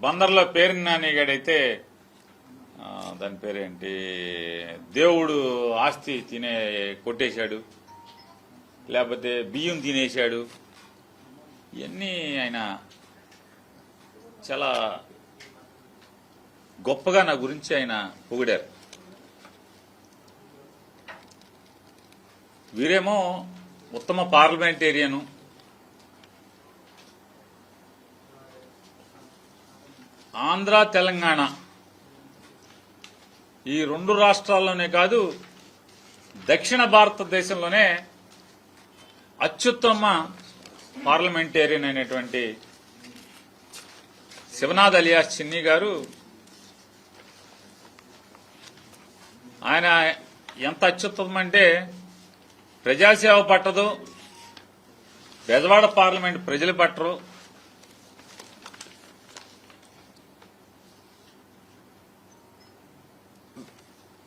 బందర్లో పేరుని నానిగాడైతే దాని పేరేంటి దేవుడు ఆస్తి తినే కొట్టేశాడు లేకపోతే బియ్యం తినేశాడు ఇవన్నీ ఆయన చాలా గొప్పగా నా గురించి ఆయన పొగిడారు. వీరేమో ఉత్తమ పార్లమెంటేరియను ఆంధ్ర తెలంగాణ. ఈ రెండు రాష్ట్రాల్లోనే కాదు దక్షిణ భారతదేశంలోనే అత్యుత్తమ పార్లమెంటేరియన్ అయినటువంటి శివనాథ్ అలియాస్ చిన్ని గారు ఆయన ఎంత అత్యుత్తమం అంటే ప్రజాసేవ పట్టదు బెజవాడ పార్లమెంట్ ప్రజలు పట్టరు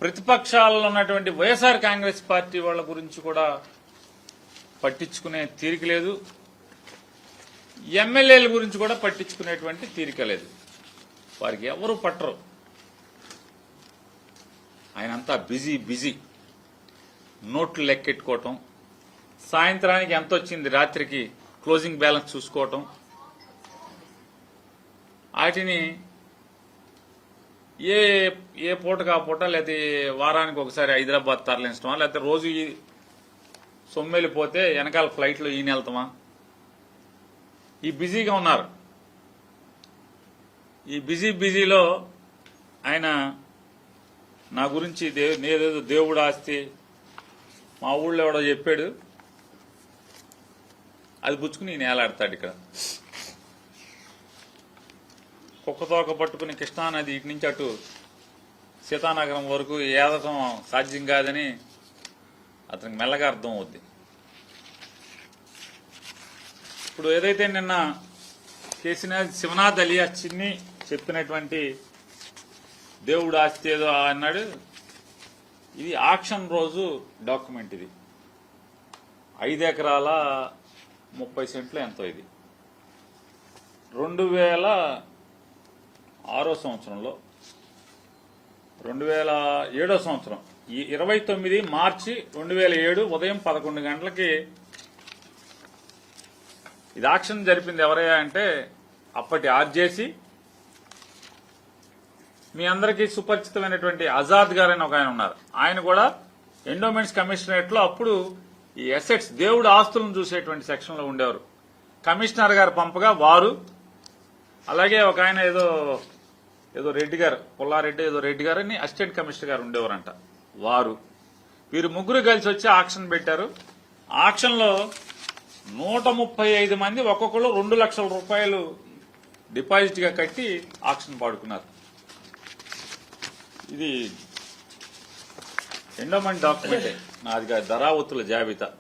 ప్రతిపక్షాలలో ఉన్నటువంటి వైఎస్ఆర్ కాంగ్రెస్ పార్టీ వాళ్ళ గురించి కూడా పట్టించుకునే తీరిక లేదు. ఎమ్మెల్యేల గురించి కూడా పట్టించుకునేటువంటి తీరిక లేదు. వారికి ఎవరు పట్టరు. ఆయన అంతా బిజీ బిజీ. నోట్లు లెక్కెట్టుకోవటం సాయంత్రానికి ఎంత వచ్చింది రాత్రికి క్లోజింగ్ బ్యాలెన్స్ చూసుకోవటం వాటిని ఏ ఏ పూటకు కాపూట పూట లేకపోతే వారానికి ఒకసారి హైదరాబాద్ తరలించడమా లేకపోతే రోజు ఈ సొమ్మెళ్ళిపోతే వెనకాల ఫ్లైట్లో ఈయన వెళ్తామా? ఈ బిజీగా ఉన్నారు. ఈ బిజీ బిజీలో ఆయన నా గురించి దే- నేదేదో దేవుడు ఆస్తి మా ఊళ్ళో ఎవడో చెప్పాడు. అది పుచ్చుకుని నేను ఏలాడతాడు ఇక్కడ. కుక్కతోక పట్టుకుని కృష్ణానది ఇటు నుంచి అటు సీతానగరం వరకు ఏదటం సాధ్యం కాదని అతనికి మెల్లగా అర్థం అవుద్ది. ఇప్పుడు ఏదైతే నిన్న చేసిన శివనాథ్ అలియా చిన్ని చెప్పినటువంటి దేవుడు ఆస్తి ఏదో అన్నాడు ఇది ఆక్షన్ రోజు డాక్యుమెంట్ ఇది. ఐదు ఎకరాల ముప్పై సెంట్లు ఎంతో ఇది. రెండు వేల ఆరో సంవత్సరంలో. రెండు వేల ఏడో సంవత్సరం. ఈ ఇరవై తొమ్మిది మార్చి రెండు వేల ఏడు ఉదయం పదకొండు గంటలకి ఇది ఆక్షన్ జరిపింది ఎవరయ్యా అంటే అప్పటి ఆర్జేసి. మీ అందరికీ సుపరిచితమైనటువంటి ఆజాద్ గారు ఒక ఆయన ఉన్నారు. ఆయన కూడా ఎండోమెంట్స్ కమిషనరేట్లో అప్పుడు ఈ ఎసెట్స్ దేవుడు ఆస్తులను చూసేటువంటి సెక్షన్లో ఉండేవారు. కమిషనర్ గారు పంపగా వారు అలాగే ఒక ఆయన ఏదో ఏదో రెడ్డి గారు పుల్లారెడ్డి ఏదో రెడ్డి గారు అని అసిస్టెంట్ కమిషనర్ గారు ఉండేవారంట. వారు. వీరు ముగ్గురు కలిసి వచ్చి ఆక్షన్ పెట్టారు. ఆక్షన్లో నూట ముప్పై ఐదు మంది ఒక్కొక్కరు రెండు లక్షల రూపాయలు డిపాజిట్గా కట్టి ఆక్షన్ పాడుకున్నారు. ఇది ఎండోమెంట్ డాక్యుమెంటే. నాది ధరావతుల జాబితా.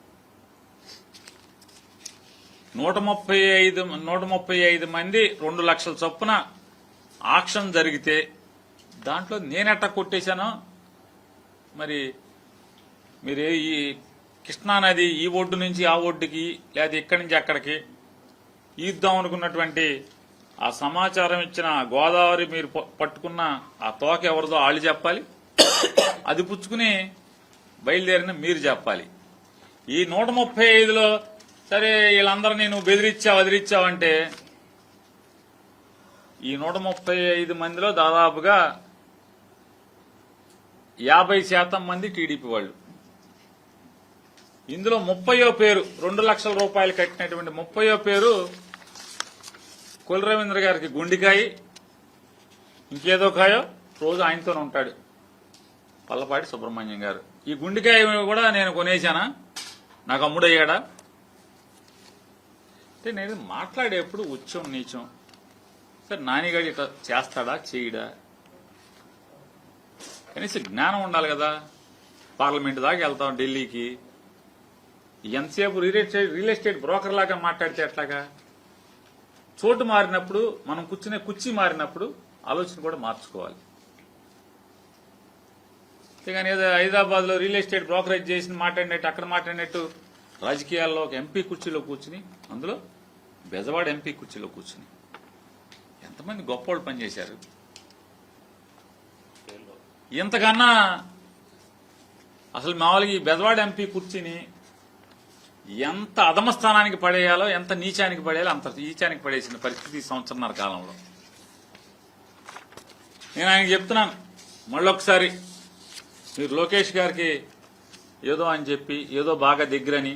నూట ముప్పై ఐదు నూట ముప్పై ఐదు మంది రెండు లక్షల చొప్పున ఆక్షన్ జరిగితే దాంట్లో నేనెట్ట కొట్టేశానో? మరి మీరు ఈ కృష్ణానది ఈ ఒడ్డు నుంచి ఆ ఒడ్డుకి లేదా ఇక్కడి నుంచి అక్కడికి ఈద్దాం అనుకున్నటువంటి ఆ సమాచారం ఇచ్చిన గోదావరి మీరు పట్టుకున్న ఆ తోక ఎవరిదో వాళ్ళు చెప్పాలి. అది పుచ్చుకుని బయలుదేరిన మీరు చెప్పాలి. ఈ నూట ముప్పై ఐదులో సరే వీళ్ళందరూ నేను బెదిరించావు వదిలిచ్చావంటే ఈ నూట ముప్పై ఐదు మందిలో దాదాపుగా యాభై శాతం మంది టీడీపీ వాళ్ళు. ఇందులో ముప్పయో పేరు రెండు లక్షల రూపాయలు కట్టినటువంటి ముప్పయో పేరు కుల రవీంద్ర గారికి గుండికాయ ఇంకేదో కాయో రోజు ఆయనతోనే ఉంటాడు. పల్లపాటి సుబ్రహ్మణ్యం గారు. ఈ గుండికాయ కూడా నేను కొనేశానా? నాకు అమ్ముడయ్యాడా? అంటే నేను మాట్లాడేప్పుడు ఉచ్చం నీచం. సరే నానిగాడు ఇట్లా చేస్తాడా చేయడా? కనీసం జ్ఞానం ఉండాలి కదా. పార్లమెంట్ దాకా వెళ్తాం ఢిల్లీకి. ఎంతసేపు real estate real estate broker లాగా మాట్లాడితే ఎట్లాగా? చోటు మారినప్పుడు మనం కూర్చునే కుర్చీ మారినప్పుడు ఆలోచన కూడా మార్చుకోవాలి. కానీ ఏదో హైదరాబాద్లో రియల్ ఎస్టేట్ బ్రోకరేజ్ చేసి మాట్లాడినట్టు అక్కడ మాట్లాడినట్టు రాజకీయాల్లో ఒక ఎంపీ కుర్చీలో కూర్చుని అందులో బెజవాడ ఎంపీ కుర్చీలో కూర్చుని. ఎంతమంది గొప్పోళ్ళు పనిచేశారు ఇంతకన్నా అసలు మామూలుగా ఈ బెదవాడ ఎంపీ కుర్చీని ఎంత అధమ స్థానానికి పడేయాలో ఎంత నీచానికి పడేయాలో అంత నీచానికి పడేసిన పరిస్థితి ఈ సంవత్సరన్నర కాలంలో. నేను ఆయనకి చెప్తున్నాను మళ్ళొకసారి మీరు లోకేష్ గారికి ఏదో అని చెప్పి ఏదో బాగా దగ్గరని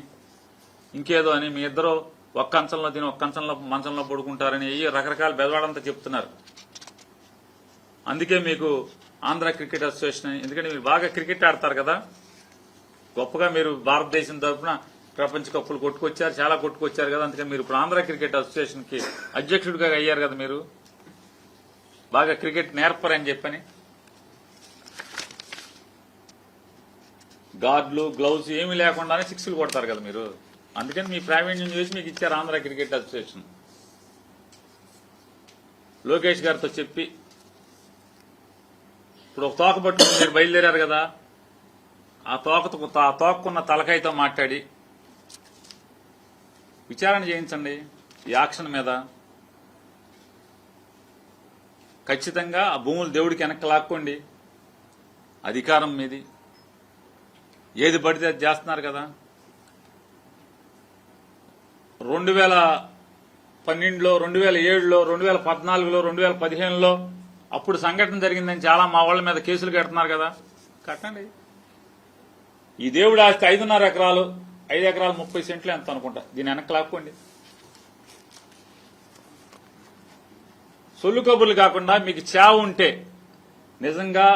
ఇంకేదో అని మీ ఇద్దరు ఒక్క అంచంలో తిని ఒక్క అంచంలో మంచంలో పడుకుంటారని ఈ రకరకాల బెదవాడంతా చెప్తున్నారు. అందుకే మీకు ఆంధ్ర క్రికెట్ అసోసియేషన్ ఎందుకంటే మీరు బాగా క్రికెట్ ఆడతారు కదా. గొప్పగా మీరు భారతదేశం తరఫున ప్రపంచ కప్పులు కొట్టుకొచ్చారు చాలా కొట్టుకొచ్చారు కదా. అందుకని మీరు ఇప్పుడు ఆంధ్ర క్రికెట్ అసోసియేషన్కి అధ్యక్షుడిగా అయ్యారు కదా మీరు. బాగా క్రికెట్ నేర్పరని చెప్పని. గార్డ్లు గ్లౌస్ ఏమీ లేకుండానే సిక్స్లు కొడతారు కదా మీరు. అందుకని మీ ప్రావీణ్యం చూసి మీకు ఇచ్చారు ఆంధ్ర క్రికెట్ అసోసియేషన్. లోకేష్ గారితో చెప్పి ఇప్పుడు ఒక తోక పట్టుకుని మీరు బయలుదేరారు కదా ఆ తోకతో ఆ తోకకున్న తలకాయతో మాట్లాడి విచారణ చేయించండి ఈ యాక్షన్ మీద. ఖచ్చితంగా ఆ భూములు దేవుడికి వెనక్కి లాక్కోండి అధికారం మీది. ఏది పడితే అది చేస్తున్నారు కదా. రెండు వేల పన్నెండులో రెండు వేల ఏడులో రెండు వేల పద్నాలుగులో రెండు వేల పదిహేనులో అప్పుడు సంఘటన జరిగిందని చాలా మా వాళ్ళ మీద కేసులు కడుతున్నారు కదా. కట్టండి. ఈ దేవుడి ఆస్తి ఐదున్నర ఎకరాలు ఐదు ఎకరాలు ముప్పై సెంట్లు ఎంత అనుకుంటా? దీని వెనక్కి లాక్కోండి. సొల్లు కబుర్లు కాకుండా మీకు చావు ఉంటే నిజంగా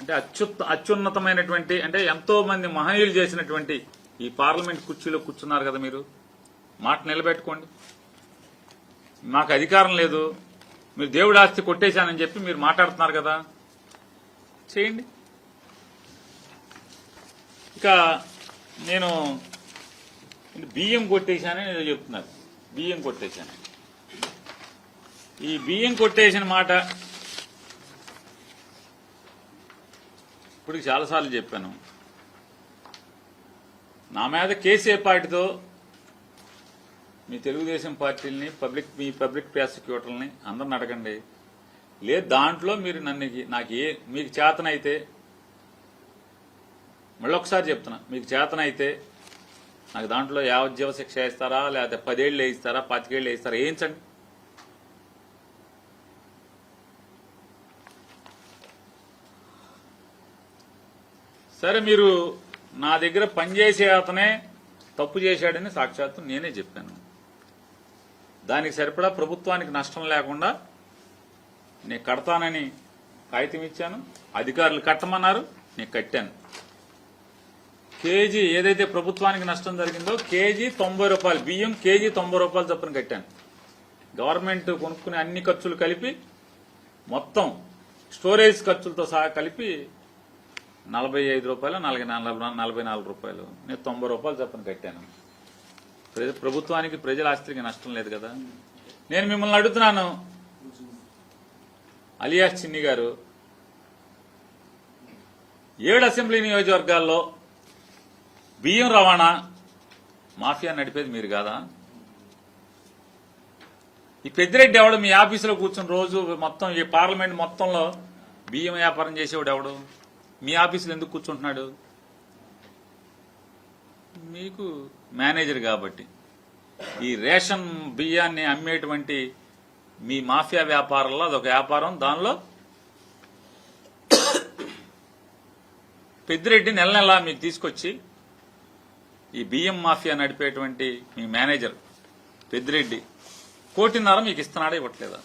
అంటే అత్యుత్త అత్యున్నతమైనటువంటి అంటే ఎంతో మంది మహనీయులు చేసినటువంటి ఈ పార్లమెంట్ కుర్చీలో కూర్చున్నారు కదా మీరు. మాట నిలబెట్టుకోండి. మాకు అధికారం లేదు. మీరు దేవుడి ఆస్తి కొట్టేశానని చెప్పి మీరు మాట్లాడుతున్నారు కదా. చేయండి. ఇక నేను బియ్యం కొట్టేశానని ఏదో చెప్తున్నారు. బియ్యం కొట్టేశాను. ఈ బియ్యం కొట్టేసిన మాట ఇప్పుడు చాలాసార్లు చెప్పాను. నా మీద కేసు పార్టీతో మీ తెలుగుదేశం పార్టీలని పబ్లిక్ మీ పబ్లిక్ ప్రాసిక్యూటర్ని అందరిని అడగండి. లేదు దాంట్లో మీరు నన్ను నాకు ఏ మీకు చేతనైతే మళ్ళీ ఒకసారి చెప్తున్నా మీకు చేతనైతే నాకు దాంట్లో యావజ్జీవ శిక్ష వేస్తారా లేకపోతే పదేళ్ళు వేయిస్తారా పాతికేళ్ళు వేయిస్తారా వేయించండి. సరే మీరు నా దగ్గర పనిచేసే అతనే తప్పు చేశాడని సాక్షాత్తు నేనే చెప్పాను. దానికి సరిపడా ప్రభుత్వానికి నష్టం లేకుండా నేను కడతానని కాగితం ఇచ్చాను. అధికారులు కట్టమన్నారు. నేను కట్టాను. కేజీ ఏదైతే ప్రభుత్వానికి నష్టం జరిగిందో కేజీ తొంభై రూపాయలు బియ్యం కేజీ తొంభై రూపాయలు చొప్పున కట్టాను. గవర్నమెంట్ కొనుక్కునే అన్ని ఖర్చులు కలిపి మొత్తం స్టోరేజ్ ఖర్చులతో సహా కలిపి నలభై ఐదు రూపాయలు నలభై నలభై నలభై నాలుగు రూపాయలు నేను తొంభై రూపాయలు చొప్పున కట్టాను. ప్రభుత్వానికి ప్రజల ఆస్తికి నష్టం లేదు కదా. నేను మిమ్మల్ని అడుగుతున్నాను. అలియాస్ చిన్ని గారు ఏడు అసెంబ్లీ నియోజకవర్గాల్లో బియ్యం రవాణా మాఫియా నడిపేది మీరు కాదా? ఈ పెద్దిరెడ్డి ఎవడు? మీ ఆఫీసులో కూర్చుని రోజు మొత్తం ఈ పార్లమెంట్ మొత్తంలో బియ్యం వ్యాపారం చేసేవాడు ఎవడు? మీ ఆఫీసులో ఎందుకు కూర్చుంటున్నాడు? మీకు మేనేజర్ కాబట్టి. ఈ రేషన్ బియ్యాన్ని అమ్మేటువంటి మీ మాఫియా వ్యాపారంలో అదొక వ్యాపారం. దానిలో పెద్దిరెడ్డి నెల నెలా మీకు తీసుకొచ్చి ఈ బియ్యం మాఫియా నడిపేటువంటి మీ మేనేజర్ పెద్దిరెడ్డి కోటిన్నర మీకు ఇస్తున్నాడా ఇవ్వట్లేదా?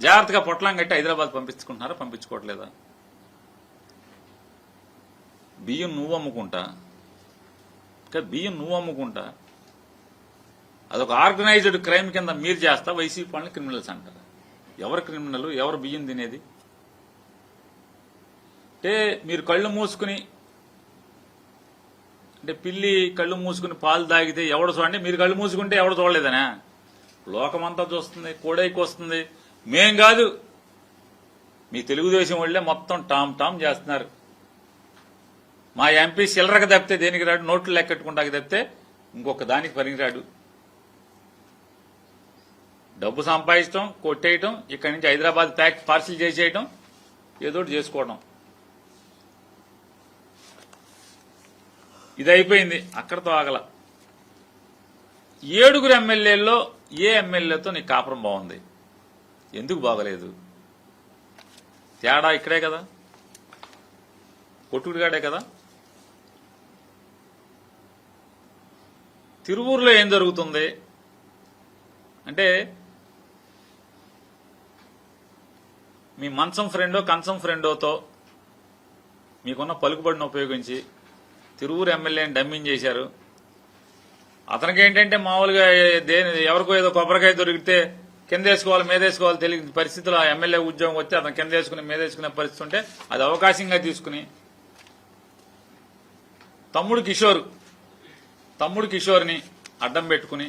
జాగ్రత్తగా పొట్లం కట్టి హైదరాబాద్ పంపించుకుంటున్నారా పంపించుకోవట్లేదా? బియ్యం నువ్వు అమ్ముకుంటా? ఇంకా బియ్యం నువ్వు అమ్ముకుంటా? అదొక ఆర్గనైజ్డ్ క్రైమ్ కింద మీరు చేస్తా వైసీపీ వాళ్ళని క్రిమినల్స్ అంటారు. ఎవరు క్రిమినల్? ఎవరు బియ్యం తినేది? అంటే మీరు కళ్ళు మూసుకుని అంటే పిల్లి కళ్ళు మూసుకుని పాలు తాగితే ఎవడు చూడండి? మీరు కళ్ళు మూసుకుంటే ఎవడు చూడలేదనా? లోకమంతా చూస్తుంది కోడైకి వస్తుంది. మేం కాదు. మీ తెలుగుదేశం వాళ్ళే మొత్తం టామ్ టామ్ చేస్తున్నారు. మా ఎంపీ చిల్లరక తప్పితే దేనికి రాడు? నోట్లు లెక్కెట్టుకుంటాకి తప్పితే ఇంకొక దానికి పనికిరాడు. డబ్బు సంపాదించడం కొట్టేయటం ఇక్కడి నుంచి హైదరాబాద్ ప్యాక్ పార్సిల్ చేసేయటం ఏదో చేసుకోవడం. ఇది అయిపోయింది. అక్కడతో ఆగల. ఏడుగురు ఎమ్మెల్యేల్లో ఏ ఎమ్మెల్యేతో నీ కాపురం బాగుంది? ఎందుకు బాగలేదు? తేడా ఇక్కడే కదా? కొట్టుకుడిగాడే కదా? తిరువూరులో ఏం జరుగుతుంది? అంటే మీ మంచం ఫ్రెండో కంచం ఫ్రెండోతో మీకున్న పలుకుబడిని ఉపయోగించి తిరువురు ఎమ్మెల్యేని డమ్మింగ్ చేశారు. అతనికి ఏంటంటే మామూలుగా దేని ఎవరికో ఏదో కొబ్బరికాయ దొరికితే కింద వేసుకోవాలి మీదేసుకోవాలి తెలియని పరిస్థితిలో ఆ ఎమ్మెల్యే ఉద్యోగం వస్తే అతను కింద వేసుకుని మీదేసుకునే పరిస్థితి ఉంటే అది అవకాశంగా తీసుకుని తమ్ముడు కిషోర్ తమ్ముడు కిషోర్ని అడ్డం పెట్టుకుని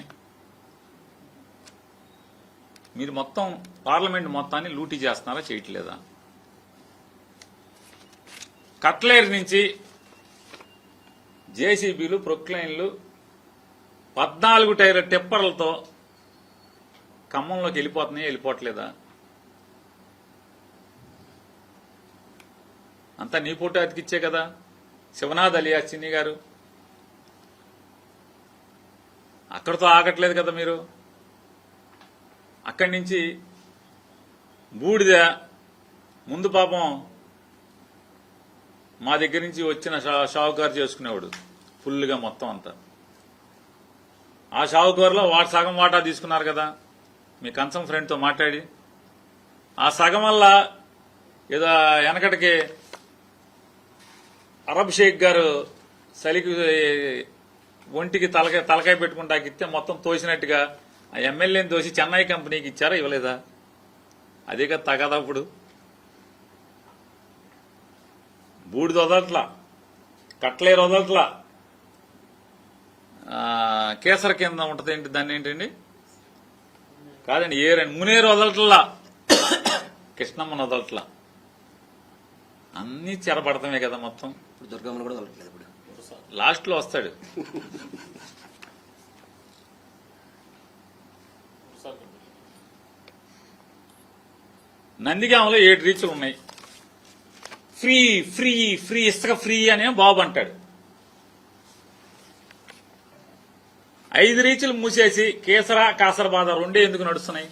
మీరు మొత్తం పార్లమెంట్ మొత్తాన్ని లూటీ చేస్తున్నారా చేయట్లేదా? కట్లేరు నుంచి జేసీబీలు ప్రొక్లైన్లు పద్నాలుగు టైర్ టిప్పర్లతో ఖమ్మంలోకి వెళ్ళిపోతున్నాయి వెళ్ళిపోవట్లేదా? అంతా నీ పూట అతికిచ్చే కదా శివనాథ్ అలియా చిన్ని గారు. అక్కడితో ఆగట్లేదు కదా మీరు? అక్కడి నుంచి బూడిద ముందు పాపం మా దగ్గర నుంచి వచ్చిన షా- షావుకారు చేసుకునేవాడు ఫుల్గా మొత్తం అంతా. ఆ షావుకారులో వాట సగం వాటా తీసుకున్నారు కదా. మీ కన్సం ఫ్రెండ్తో మాట్లాడి. ఆ సగం వల్ల ఏదో వెనకటికి అరబ్ షేక్ గారు చలికి ఒంటికి తలకాయ తలకాయ పెట్టుకుంటాకిస్తే మొత్తం తోసినట్టుగా ఆ ఎమ్మెల్యేని తోసి చెన్నై కంపెనీకి ఇచ్చారా ఇవ్వలేదా? అదే కదా తగదా ఇప్పుడు బూడిద వదలట్లా కట్లేరు వదలట్లా. కేసర కింద ఉంటది ఏంటి దాన్ని ఏంటండి? కాదండి ఏరండి మునేరు వదలట్లా. కృష్ణమ్మని వదలట్లా. అన్ని చెరపడతామే కదా మొత్తం. ఇప్పుడు దుర్గమ్మను కూడా దొరకలేదు ఇప్పుడు. లాస్ట్లో వస్తాడు. నందిగామలో ఏడు రీచ్లు ఉన్నాయి. ఫ్రీ ఫ్రీ ఫ్రీ ఇసుక ఫ్రీ అనే బాబు అంటాడు. ఐదు రీచ్లు మూసేసి కేసరా కాసరబాద రెండే ఎందుకు నడుస్తున్నాయి?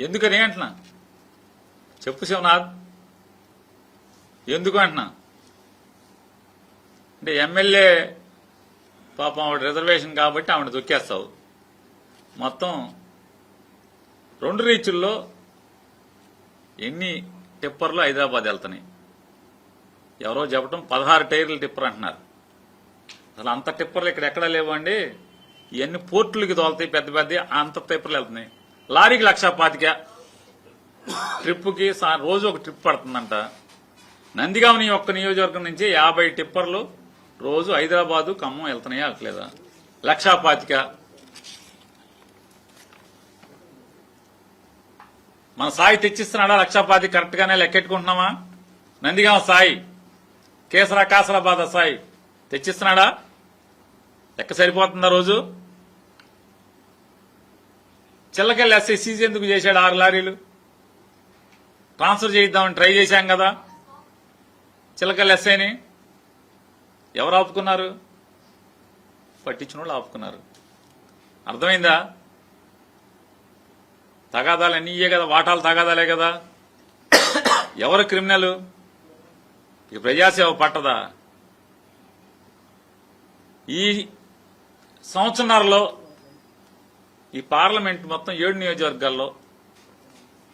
ఎందుకని అంటున్నా? చెప్పు శివనాథ్. ఎందుకు అంటున్నా? అంటే ఎమ్మెల్యే పాపం ఆవిడ రిజర్వేషన్ కాబట్టి ఆవిడ దొక్కేస్తావు. మొత్తం రెండు రీచుల్లో ఎన్ని టిప్పర్లు హైదరాబాద్ వెళ్తున్నాయి? ఎవరో చెప్పడం పదహారు టైర్లు టిప్పర్ అంటున్నారు. అసలు అంత టిప్పర్లు ఇక్కడ ఎక్కడా లేవండి? ఇవన్నీ పోర్టులకి తోలుతాయి పెద్ద పెద్ద అంత టిప్పర్లు వెళ్తున్నాయి. లారీకి లక్ష పాతిక. ట్రిప్కి రోజు ఒక ట్రిప్ పడుతుందంట. నందిగామ నీ ఒక్క నియోజకవర్గం నుంచి యాభై టిప్పర్లు రోజు హైదరాబాదు ఖమ్మం వెళ్తున్నాయా? అట్లేదా లక్షా పాతిక. మన సాయి తెచ్చిస్తున్నాడా లక్షా కరెక్ట్గానే కరెక్ట్ గానే లెక్కెట్టుకుంటున్నామా? నందిగామ సాయి. కేసరా కాసరాబాద సాయి. తెచ్చిస్తున్నాడా? లెక్క సరిపోతుందా రోజు? చిల్లకెళ్ళి ఎస్ఐ సీజ్ ఎందుకు చేశాడు ఆరు లారీలు? ట్రాన్స్ఫర్ చేయిద్దామని ట్రై చేశాం కదా. చిల్లకెళ్ళి ఎస్ఐని. ఎవరు ఆపుకున్నారు? పట్టించిన వాళ్ళు ఆపుకున్నారు. అర్థమైందా? తగాదాలు అన్నీ ఇయ్యే కదా వాటాలు తగాదాలే కదా. ఎవరు క్రిమినల్? ఈ ప్రజాసేవ పట్టదా? ఈ సంవత్సరంలో ఈ పార్లమెంట్ మొత్తం ఏడు నియోజకవర్గాల్లో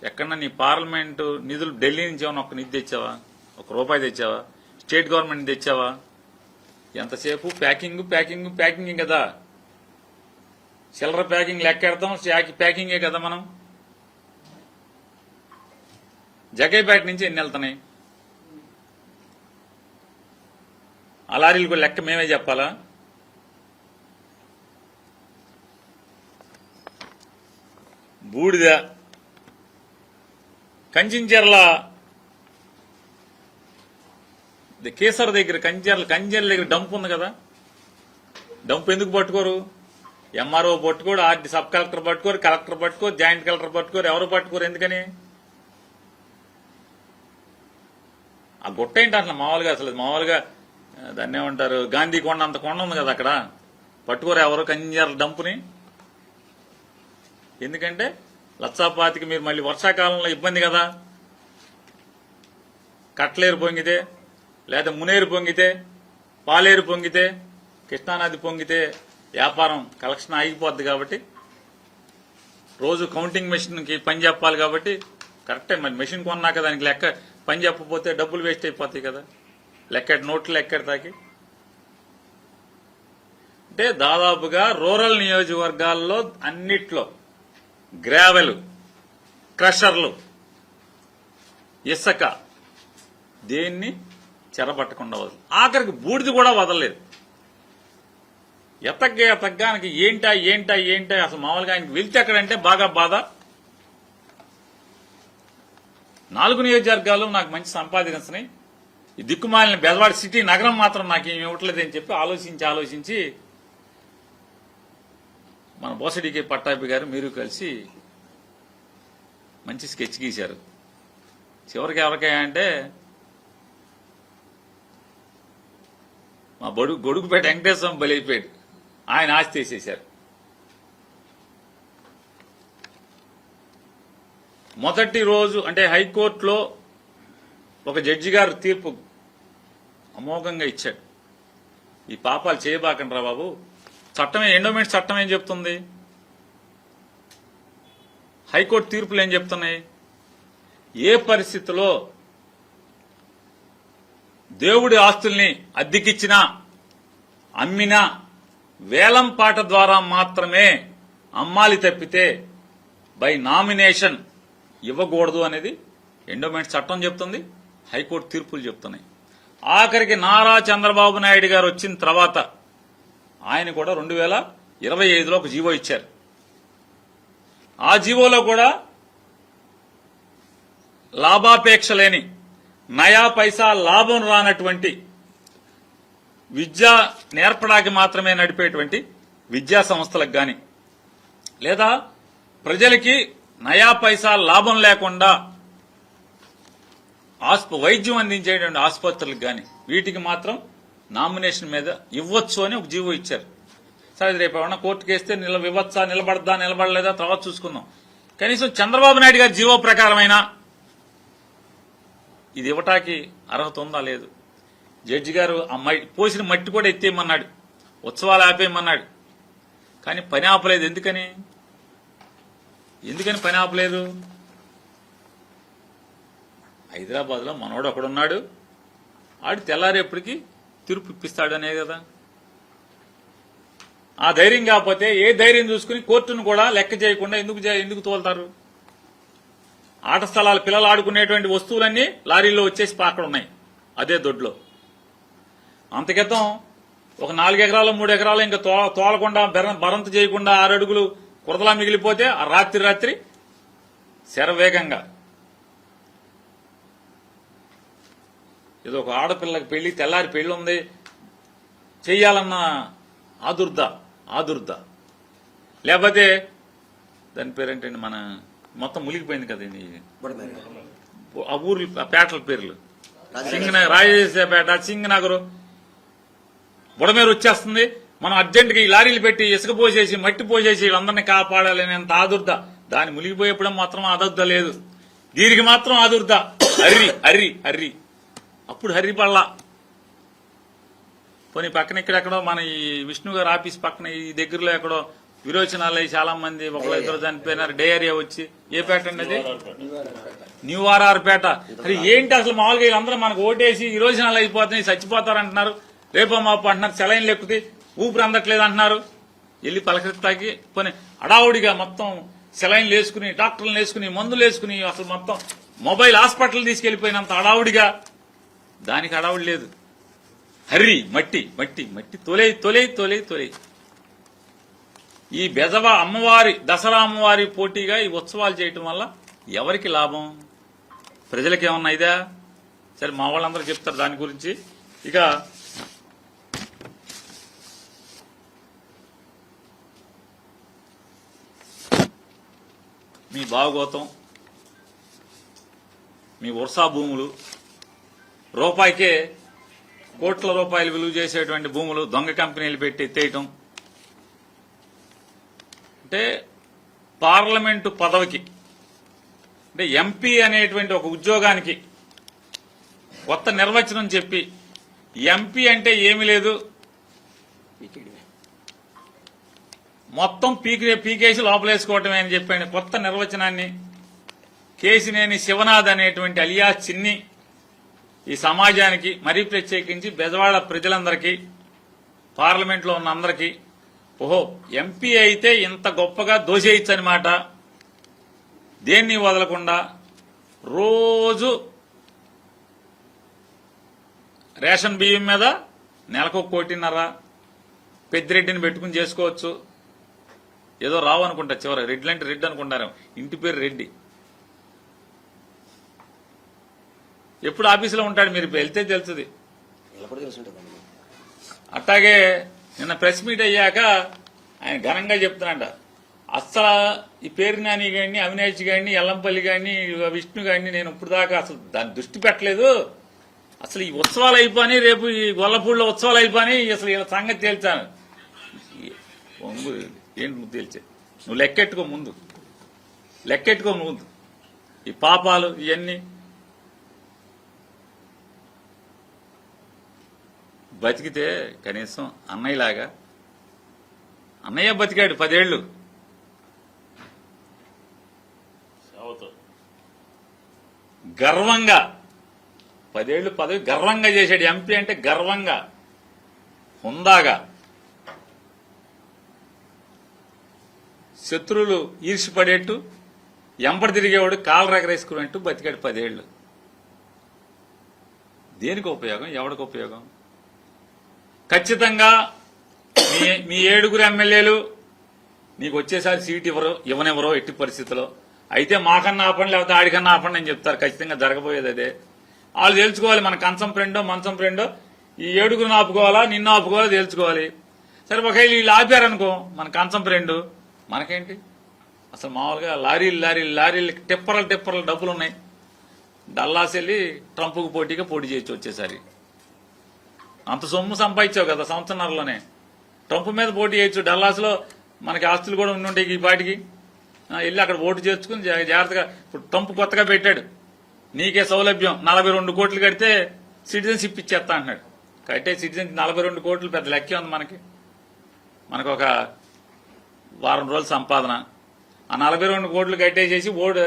ఎక్కడన్నా నీ పార్లమెంటు నిధులు ఢిల్లీ నుంచి ఏమన్నా ఒక నిధి తెచ్చావా? ఒక రూపాయి తెచ్చావా? స్టేట్ గవర్నమెంట్ తెచ్చావా? ఎంతసేపు? ప్యాకింగ్ ప్యాకింగ్ ప్యాకింగ్ కదా. చిల్లర ప్యాకింగ్ లెక్కెడతాం శాకి ప్యాకింగే కదా మనం. జగైపేట నుంచి ఎన్ని వెళ్తున్నాయి? ఆ లారీలకు లెక్క మేమే చెప్పాలా? బూడిద కంచించెర్ల కేసర్ దగ్గర కంచెర్ల కంచెర్ల దగ్గర డంప్ ఉంది కదా? డంప్ ఎందుకు పట్టుకోరు? ఎంఆర్ఓ పట్టుకోరు ఆర్డి సబ్ కలెక్టర్ పట్టుకోరు కలెక్టర్ పట్టుకోరు జాయింట్ కలెక్టర్ పట్టుకోరు ఎవరు పట్టుకోరు ఎందుకని? ఆ గుట్ట ఏంటి అసలు మామూలుగా అసలు మామూలుగా దాన్ని ఏమంటారు గాంధీ కొండ అంత కొండ ఉంది కదా అక్కడ? పట్టుకోరు ఎవరు కంజర్ డంపుని. ఎందుకంటే లచ్చాపాతికి మీరు మళ్ళీ వర్షాకాలంలో ఇబ్బంది కదా. కట్లేరు పొంగితే లేదా మునేరు పొంగితే పాలేరు పొంగితే కృష్ణానది పొంగితే వ్యాపారం కలెక్షన్ ఆగిపోద్ది కాబట్టి రోజు కౌంటింగ్ మెషిన్కి పని చెప్పాలి కాబట్టి కరెక్టే మరి మెషిన్ కొన్నాక దానికి లెక్క పని చెప్పకపోతే డబ్బులు వేస్ట్ అయిపోతాయి కదా. లెక్కడి నోట్లు ఎక్కడతాకి అంటే దాదాపుగా రూరల్ నియోజకవర్గాల్లో అన్నిట్లో గ్రావెలు క్రషర్లు ఇసుక దేన్ని చెరబట్టకుండా వదలదు ఆఖరికి బూడిది కూడా వదలలేదు. ఎతగ్గా ఎతగ్గానికి ఏంటా ఏంటా ఏంటా అసలు మామూలుగా ఆయనకి వెళ్తే ఎక్కడంటే బాగా బాధ. నాలుగు నియోజకవర్గాలు నాకు మంచి సంపాదించినాయి ఈ దిక్కుమాలిన బెజవాడ సిటీ నగరం మాత్రం నాకు ఏమి ఇవ్వట్లేదు అని చెప్పి ఆలోచించి ఆలోచించి మన బోసడికి పట్టాభి గారు మీరు కలిసి మంచి స్కెచ్ గీశారు. చివరికి ఎవరికయ్యా అంటే మా బడుగు గొడుగుపేట వెంకటేశ్వరం బలైపోయాడు ఆయన ఆస్తి వేసేశారు. మొదటి రోజు అంటే హైకోర్టులో ఒక జడ్జి గారు తీర్పు అమోఘంగా ఇచ్చాడు. ఈ పాపాలు చేయబాకండి రా బాబు. చట్టం ఎండోమెంట్ చట్టం ఏం చెప్తుంది? హైకోర్టు తీర్పులు ఏం చెప్తున్నాయి? ఏ పరిస్థితిలో దేవుడి ఆస్తుల్ని అద్దెకిచ్చినా అమ్మినా వేలం పాట ద్వారా మాత్రమే అమ్మాలి తప్పితే బై నామినేషన్ ఇవ్వకూడదు అనేది ఎండోమెంట్ చట్టం చెప్తుంది హైకోర్టు తీర్పులు చెప్తున్నాయి. ఆఖరికి నారా చంద్రబాబు నాయుడు గారు వచ్చిన తర్వాత ఆయన కూడా రెండు వేల ఇరవై ఐదులో ఒక జీవో ఇచ్చారు. ఆ జీవోలో కూడా లాభాపేక్ష లేని నయా పైసా లాభం రానటువంటి విద్యా నేర్పడానికి మాత్రమే నడిపేటువంటి విద్యా సంస్థలకు కానీ లేదా ప్రజలకి నయా పైసా లాభం లేకుండా ఆస్ప వైద్యం అందించేటువంటి ఆసుపత్రులకు కానీ వీటికి మాత్రం నామినేషన్ మీద ఇవ్వచ్చు అని ఒక జీవో ఇచ్చారు. సరే రేపు ఏమన్నా కోర్టుకు వేస్తే నిల ఇవ్వచ్చా నిలబడదా నిలబడలేదా తర్వాత చూసుకుందాం. కనీసం చంద్రబాబు నాయుడు గారి జీవో ప్రకారమైనా ఇది ఇవ్వటానికి అర్హత ఉందా లేదు. జడ్జి గారు ఆ పోసిన మట్టి కూడా ఎత్తేయమన్నాడు. ఉత్సవాలు ఆపేయమన్నాడు. కానీ పని ఆపలేదు. ఎందుకని? ఎందుకని పని ఆపలేదు? హైదరాబాద్లో మనోడు ఒకడున్నాడు ఆడు తెల్లారేపటికి తీర్పు ఇప్పిస్తాడు అనే కదా. ఆ ధైర్యం కాకపోతే ఏ ధైర్యం చూసుకుని కోర్టును కూడా లెక్క చేయకుండా ఎందుకు ఎందుకు తోలుతారు? ఆట స్థలాలు పిల్లలు ఆడుకునేటువంటి వస్తువులన్నీ లారీలో వచ్చేసి అక్కడ ఉన్నాయి. అదే దొడ్లో. అంత క్రితం ఒక నాలుగు ఎకరాలు మూడు ఎకరాలు ఇంకా తో తోలకుండా బెర- చేయకుండా ఆరు అడుగులు కురదలా మిగిలిపోతే ఆ రాత్రి రాత్రి శరవేగంగా. ఏదో ఒక ఆడపిల్లకి పెళ్ళి తెల్లారి పెళ్ళి ఉంది. చెయ్యాలన్న ఆదుర్ద ఆదుర్ద. లేకపోతే దాని పేరేంటండి మన మొత్తం మునిగిపోయింది కదా ఇది. ఆ ఊర్లు ఆ పేటల పేర్లు. సింగనగర్ రాజేశ్వరపేట సింగనగరు. బుడమేరు వచ్చేస్తుంది. మనం అర్జెంటుగా ఈ లారీలు పెట్టి ఇసుక పోసేసి మట్టి పోసేసి వీళ్ళందరినీ కాపాడాలనేంత ఆదుర్ద. దాన్ని మునిగిపోయేప్పుడు మాత్రం ఆదుర్ద లేదు. దీనికి మాత్రం ఆదుర్ద. Hurry hurry hurry. అప్పుడు హర్రి పడలా పోనీ పక్కన ఇక్కడెక్కడో మన ఈ విష్ణు గారు ఆఫీస్ పక్కన ఈ దగ్గరలో ఎక్కడో విరోచనాలు చాలా మంది ఒకళ్ళు ఇద్దరు చనిపోయినారు. డయేరియా వచ్చి. ఏ పేట అండి అది? న్యూ ఆర్ఆర్ పేట. అరే ఏంటి అసలు మామూలుగా వీళ్ళందరూ మనకు ఓటేసి విరోచనాలు అయిపోతున్నాయి చచ్చిపోతారు అంటున్నారు రేపో మాపు అంటున్నారు సెలైన్లు ఎక్కుతాయి. ఊపిరి అందట్లేదు అంటున్నారు. వెళ్ళి పలకరిస్తాకి పోనీ అడావుడిగా మొత్తం సెలైన్లు వేసుకుని డాక్టర్లు వేసుకుని మందులు వేసుకుని అసలు మొత్తం మొబైల్ హాస్పిటల్ తీసుకెళ్ళిపోయినంత అడావుడిగా దానికి అడావుడి లేదు. హర్రి మట్టి మట్టి మట్టి తొలే తొలే తొలే తొలే. ఈ బెజవ అమ్మవారి దసరా అమ్మవారి పోటీగా ఈ ఉత్సవాలు చేయటం వల్ల ఎవరికి లాభం? ప్రజలకేమన్నా ఇదా? సరే మా వాళ్ళందరూ చెప్తారు దాని గురించి. ఇక మీ భాగవతం మీ వర్షా భూములు రూపాయికే కోట్ల రూపాయలు విలువ చేసేటువంటి భూములు దొంగ కంపెనీలు పెట్టి ఎత్తేయటం. అంటే పార్లమెంటు పదవికి అంటే ఎంపీ అనేటువంటి ఒక ఉద్యోగానికి కొత్త నిర్వచనం చెప్పి ఎంపీ అంటే ఏమీ లేదు. మొత్తం పీకే పీకేసి లోపలేసుకోవటమే అని చెప్పాను కొత్త నిర్వచనాన్ని కేసినేని శివనాథ్ అనేటువంటి అలియాస్ చిన్ని ఈ సమాజానికి మరీ ప్రత్యేకించి బెజవాడ ప్రజలందరికీ పార్లమెంట్లో ఉన్న అందరికీ ఓహో ఎంపీ అయితే ఇంత గొప్పగా దోషేయచ్చనమాట. దేన్ని వదలకుండా రోజు రేషన్ బియ్యం మీద నెలకు ఒక కోటిన్నర పెద్దిరెడ్డిని పెట్టుకుని చేసుకోవచ్చు. ఏదో రావు అనుకుంటా చివరి రెడ్లు అంటే రెడ్డి అనుకుంటారు ఇంటి పేరు రెడ్డి. ఎప్పుడు ఆఫీసులో ఉంటాడు మీరు? వెళ్తే తెలుస్తుంది అట్లాగే నిన్న ప్రెస్ మీట్ అయ్యాక ఆయన ఘనంగా చెప్తున్నాడ అస్సలు ఈ పేరు నాని గాని అవినాష్ గాని ఎల్లంపల్లి గాని విష్ణు గాని నేను ఇప్పుడు దాకా అసలు దాన్ని దృష్టి పెట్టలేదు. అసలు ఈ ఉత్సవాలు అయిపోయి రేపు ఈ గొల్లపూడిలో ఉత్సవాలు అయిపోయి అసలు ఇలా సంగతి తేల్చాను. ఈ ఏంటి నువ్వు తేల్చే? నువ్వు లెక్కెట్టుకో ముందు. లెక్కెట్టుకో ముందు. ఈ పాపాలు ఇవన్నీ బతికితే కనీసం అన్నయ్యలాగా అన్నయ్య బతికాడు పదేళ్ళు గర్వంగా పదేళ్ళు పదవి గర్వంగా చేశాడు. ఎంపీ అంటే గర్వంగా హుందాగా. శత్రువులు ఈర్షిపడేట్టు ఎంపటి తిరిగేవాడు కాలు రగరేసుకున్నట్టు బతికాడు పదేళ్ళు. దేనికి ఉపయోగం? ఎవరికి ఉపయోగం? ఖచ్చితంగా మీ మీ ఏడుగురు ఎమ్మెల్యేలు నీకు వచ్చేసారి సీట్ ఇవ్వరు ఇవ్వనివ్వరు ఎట్టి పరిస్థితిలో అయితే మాకన్నా ఆపండి లేకపోతే ఆడికన్నా ఆపండి అని చెప్తారు. ఖచ్చితంగా జరగబోయేది అదే. వాళ్ళు తెలుసుకోవాలి మన కంచం ఫ్రెండో మంచం ఫ్రెండో ఈ ఏడుగురిని ఆపుకోవాలా నిన్ను ఆపుకోవాలా తెలుసుకోవాలి సరే ఒకవేళ వీళ్ళు ఆపారనుకో మన కంచం ఫ్రెండు మనకేంటి? అసలు మామూలుగా లారీలు లారీలు లారీలు టిప్పర్లు టిప్పర్లు డబ్బులు ఉన్నాయి డల్లాస్ వెళ్ళి ట్రంప్కు పోటీగా పోటీ చేయొచ్చు వచ్చేసరి. అంత సొమ్ము సంపాదించావు కదా సంవత్సరంలోనే ట్రంప్ మీద పోటీ చేయొచ్చు. డల్లాస్లో మనకి ఆస్తులు కూడా ఉండుంటాయి ఈ పాటికి. వెళ్ళి అక్కడ ఓటు చేర్చుకుని జా- జాగ్రత్తగా ఇప్పుడు ట్రంప్ కొత్తగా పెట్టాడు. నీకే సౌలభ్యం. నలభై రెండు కోట్లు కడితే సిటిజన్షిప్ ఇచ్చేస్తా అంటున్నాడు. కట్టే సిటిజన్ నలభై రెండు కోట్లు పెద్ద లెక్కే ఉంది మనకి. మనకు ఒక వారం రోజుల సంపాదన. ఆ నలభై రెండు కోట్లు కట్టేసేసి ఓటు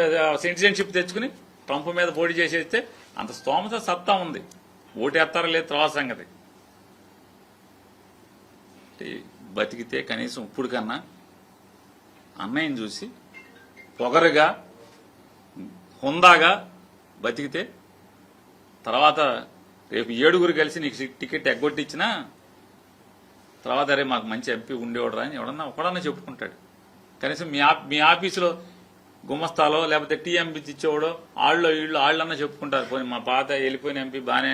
సిటిజన్షిప్ తెచ్చుకుని ట్రంప్ మీద పోటీ చేసేస్తే అంత స్తోమత సత్తా ఉంది. ఓటేస్తారా లేదు తర్వాత సంగతి. బతికితే కనీసం ఇప్పుడు కన్నా అన్నయ్యని చూసి పొగరుగా హుందాగా బతికితే తర్వాత రేపు ఏడుగురు కలిసి నీకు టికెట్ ఎగ్గొట్టించినా తర్వాత అరే మాకు మంచి ఎంపీ ఉండేవాడు అని ఎవడన్నా ఒకడన్నా చెప్పుకుంటాడు. కనీసం మీ మీ ఆఫీసులో గుమస్తాలో లేకపోతే టీఎంపీ ఇచ్చేవాడో ఆళ్ళు వీళ్ళు ఆళ్ళన్నా చెప్పుకుంటారు. పోనీ మా పాత వెళ్ళిపోయిన ఎంపీ బాగానే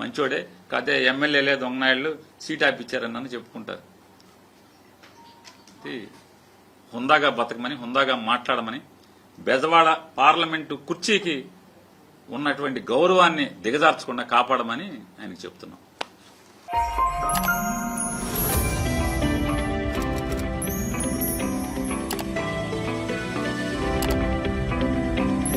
మంచోడే కాకపోతే ఎమ్మెల్యేలే దొంగనాయుళ్ళు సీట్ ఆపిచ్చారని చెప్పుకుంటారు. హుందాగా బతకమని హుందాగా మాట్లాడమని బెజవాడ పార్లమెంటు కుర్చీకి ఉన్నటువంటి గౌరవాన్ని దిగజార్చకుండా కాపాడమని ఆయనకు చెప్తున్నాం.